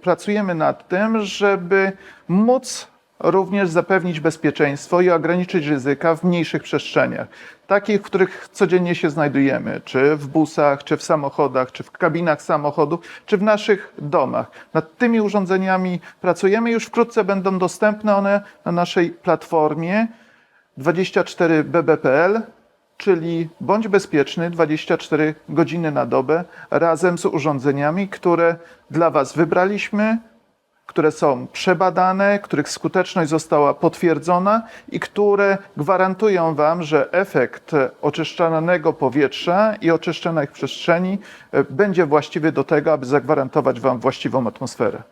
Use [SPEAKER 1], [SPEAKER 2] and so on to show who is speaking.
[SPEAKER 1] pracujemy nad tym, żeby móc również zapewnić bezpieczeństwo i ograniczyć ryzyka w mniejszych przestrzeniach, takich, w których codziennie się znajdujemy, czy w busach, czy w samochodach, czy w kabinach samochodów, czy w naszych domach. Nad tymi urządzeniami pracujemy, już wkrótce będą dostępne one na naszej platformie 24bb.pl, czyli bądź bezpieczny 24 godziny na dobę razem z urządzeniami, które dla Was wybraliśmy, które są przebadane, których skuteczność została potwierdzona i które gwarantują Wam, że efekt oczyszczanego powietrza i oczyszczonych przestrzeni e, będzie właściwy do tego, aby zagwarantować Wam właściwą atmosferę.